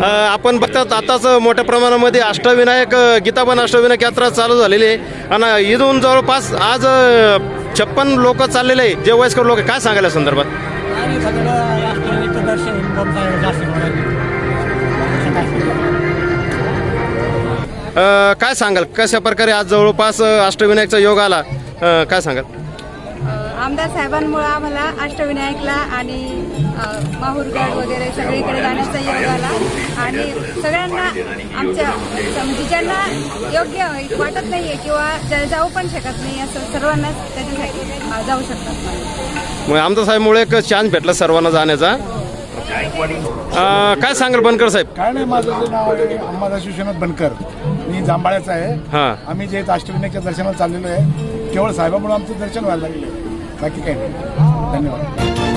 आपण बघतात आताच मोठ्या प्रमाणामध्ये अष्टविनायक गीताबन अष्टविनायक यात्रा चालू झालेली आहे. आणि इथून जवळपास आज छप्पन लोक चाललेले आहे जे वयस्कर लोक काय सांगायला संदर्भात? काय सांगाल? कशा प्रकारे आज जवळपास अष्टविनायकचा योग आला? काय सांगाल? आमदार साहेबांमुळे आम्हाला अष्टविनायकला आणि माहूरगड वगैरे सगळीकडे जाण्याचा योग आला. आणि सगळ्यांना आमच्या म्हणजे ज्यांना योग्य वाटत नाहीये किंवा ज्या- जाऊ पण शकत नाही असं सर्वांनाच त्याच्यासाठी जाऊ शकतात. मग आमदार साहेबमुळे एक चान्स भेटला सर्वांना जाण्याचा. काय सांगाल बनकर साहेब? काय नाही माझं जे नाव आहे अंबादास विश्वनाथ बनकर. मी जांभाळ्याचा आहे. हां. आम्ही जे अष्टविनायकच्या दर्शनाला चाललेलो आहे केवळ साहेबामुळे आमचं दर्शन व्हायला लागलेलं आहे. बाकी काही नाही. धन्यवाद.